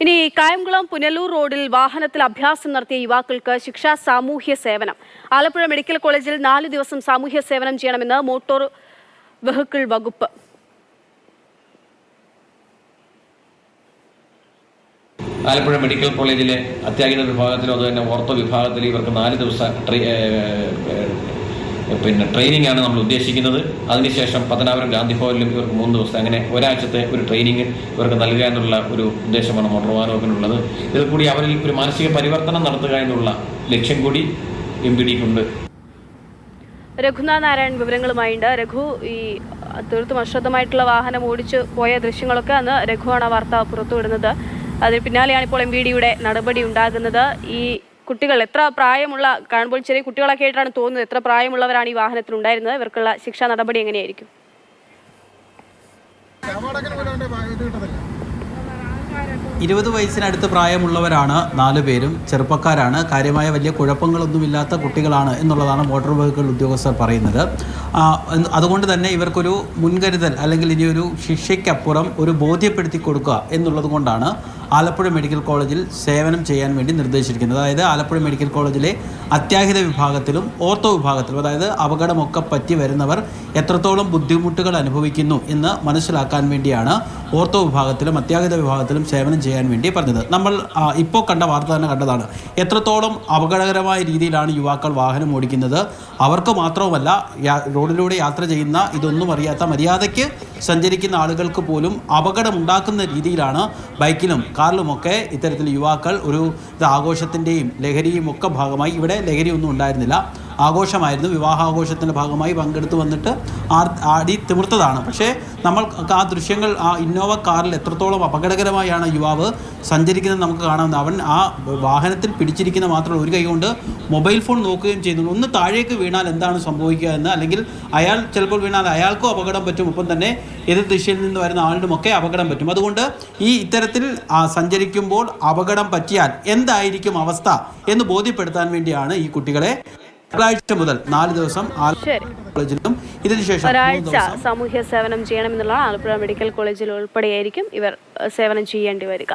ഇനി കായംകുളം പുനലൂർ റോഡിൽ വാഹനത്തിൽ അഭ്യാസം നടത്തിയ യുവാക്കൾക്ക് ശിക്ഷാ സാമൂഹ്യ സേവനം. ആലപ്പുഴ മെഡിക്കൽ കോളേജിൽ നാല് ദിവസം സാമൂഹ്യ സേവനം ചെയ്യണമെന്ന് മോട്ടോർ വെഹിക്കിൾ വകുപ്പ്. ആലപ്പുഴ മെഡിക്കൽ കോളേജിലെ അത്യാഹിത വിഭാഗത്തിലും അതുതന്നെ ഓർത്തോ വിഭാഗത്തിൽ ഇവർക്ക് നാല് ദിവസം പിന്നെ ട്രെയിനിങ് ആണ് നമ്മൾ ഉദ്ദേശിക്കുന്നത്. അതിനുശേഷം പത്തനാപുരം ഗാന്ധി ഭവനിലും ഇവർക്ക് മൂന്ന് ദിവസം അങ്ങനെ ഒരാഴ്ചത്തെ ഒരു ട്രെയിനിങ് ഇവർക്ക് നൽകുക എന്നുള്ള ഒരു ഉദ്ദേശമാണ് മോട്ടോർ വാഹന വകുപ്പിനുള്ളത് ഇതിൽ കൂടി അവരിൽ ഒരു മാനസിക പരിവർത്തനം നടത്തുക എന്നുള്ള ലക്ഷ്യം കൂടി എം പി ഡിക്കുണ്ട്. രഘുനാഥ് നാരായൺ വിവരങ്ങളുമായിണ്ട്. രഘു ഈ തീർത്തും അശ്രദ്ധമായിട്ടുള്ള വാഹനം ഓടിച്ചു പോയ ദൃശ്യങ്ങളൊക്കെ അന്ന് രഘുവാണ് വാർത്ത പുറത്തുവിടുന്നത്. അതിന് പിന്നാലെയാണ് ഇപ്പോൾ എം ബി ഡിയുടെ നടപടി ഉണ്ടാകുന്നത്. ഈ കുട്ടികൾ എത്ര പ്രായമുള്ള കാണുമ്പോൾ ചെറിയ കുട്ടികളൊക്കെ ആയിട്ടാണ് തോന്നുന്നത്. എത്ര പ്രായമുള്ളവരാണ് ഈ വാഹനത്തിൽ ഉണ്ടായിരുന്നത് ഇവർക്കുള്ള ശിക്ഷാ നടപടി എങ്ങനെയായിരിക്കും? ഇരുപത് വയസ്സിനടുത്ത് പ്രായമുള്ളവരാണ് നാല് പേരും. ചെറുപ്പക്കാരാണ്. കാര്യമായ വലിയ കുഴപ്പങ്ങളൊന്നുമില്ലാത്ത കുട്ടികളാണ് എന്നുള്ളതാണ് മോട്ടോർ വെഹിക്കിൾ ഉദ്യോഗസ്ഥർ പറയുന്നത്. അതുകൊണ്ട് തന്നെ ഇവർക്കൊരു മുൻകരുതൽ അല്ലെങ്കിൽ ഇനിയൊരു ശിക്ഷയ്ക്കപ്പുറം ഒരു ബോധ്യപ്പെടുത്തി കൊടുക്കുക എന്നുള്ളത് കൊണ്ടാണ് ആലപ്പുഴ മെഡിക്കൽ കോളേജിൽ സേവനം ചെയ്യാൻ വേണ്ടി നിർദ്ദേശിച്ചിരിക്കുന്നത്. അതായത് ആലപ്പുഴ മെഡിക്കൽ കോളേജിലെ അത്യാഹിത വിഭാഗത്തിലും ഓർത്തോ വിഭാഗത്തിലും അതായത് അപകടമൊക്കെ പറ്റി വരുന്നവർ എത്രത്തോളം ബുദ്ധിമുട്ടുകൾ അനുഭവിക്കുന്നു എന്ന് മനസ്സിലാക്കാൻ വേണ്ടിയാണ് ഓർത്തോ വിഭാഗത്തിലും അത്യാഹിത വിഭാഗത്തിലും സേവനം ചെയ്യാൻ വേണ്ടി പറഞ്ഞത്. നമ്മൾ ഇപ്പോൾ കണ്ട വാർത്ത തന്നെ കണ്ടതാണ്. എത്രത്തോളം അപകടകരമായ രീതിയിലാണ് യുവാക്കൾ വാഹനം ഓടിക്കുന്നത്. അവർക്ക് മാത്രവുമല്ല റോഡിലൂടെ യാത്ര ചെയ്യുന്ന ഇതൊന്നും അറിയാത്ത മര്യാദയ്ക്ക് സഞ്ചരിക്കുന്ന ആളുകൾക്ക് പോലും അപകടമുണ്ടാക്കുന്ന രീതിയിലാണ് ബൈക്കിലും കാറിലുമൊക്കെ ഇത്തരത്തിൽ യുവാക്കൾ ഒരു ഇത് ആഘോഷത്തിന്റെയും ലഹരിയും ഒക്കെ ഭാഗമായി ഇവിടെ ലഹരിയൊന്നും ഉണ്ടായിരുന്നില്ല. ആഘോഷമായിരുന്നു. വിവാഹാഘോഷത്തിന്റെ ഭാഗമായി പങ്കെടുത്ത് വന്നിട്ട് ആർ- ആടി തിമിർത്തതാണ്. പക്ഷേ നമ്മൾ ആ ദൃശ്യങ്ങൾ ആ ഇന്നോവ കാറിൽ എത്രത്തോളം അപകടകരമായാണ് യുവാവ് സഞ്ചരിക്കുന്നത് നമുക്ക് കാണാവുന്ന അവൻ ആ വാഹനത്തിൽ പിടിച്ചിരിക്കുന്ന മാത്രമല്ല ഒരു കൈകൊണ്ട് മൊബൈൽ ഫോൺ നോക്കുകയും ചെയ്യുന്നു ഒന്ന് താഴേക്ക് വീണാൽ എന്താണ് സംഭവിക്കുക എന്ന് അല്ലെങ്കിൽ അയാൾ ചിലപ്പോൾ വീണാൽ അയാൾക്കും അപകടം പറ്റും. ഒപ്പം തന്നെ എതിർ ദിശയിൽ നിന്ന് വരുന്ന ആളിനുമൊക്കെ അപകടം പറ്റും. അതുകൊണ്ട് ഈ ഇത്തരത്തിൽ സഞ്ചരിക്കുമ്പോൾ അപകടം പറ്റിയാൽ എന്തായിരിക്കും അവസ്ഥ എന്ന് ബോധ്യപ്പെടുത്താൻ വേണ്ടിയാണ് ഈ കുട്ടികളെ തിങ്കളാഴ്ച മുതൽ നാല് ദിവസം കോളേജിലും ഇതിനുശേഷം ഒരാഴ്ച സാമൂഹ്യ സേവനം ചെയ്യണം ചെയ്യണമെന്നുള്ളതാണ് ആലപ്പുഴ മെഡിക്കൽ കോളേജിൽ ഉൾപ്പെടെയായിരിക്കും ഇവർ സേവനം ചെയ്യേണ്ടി വരിക.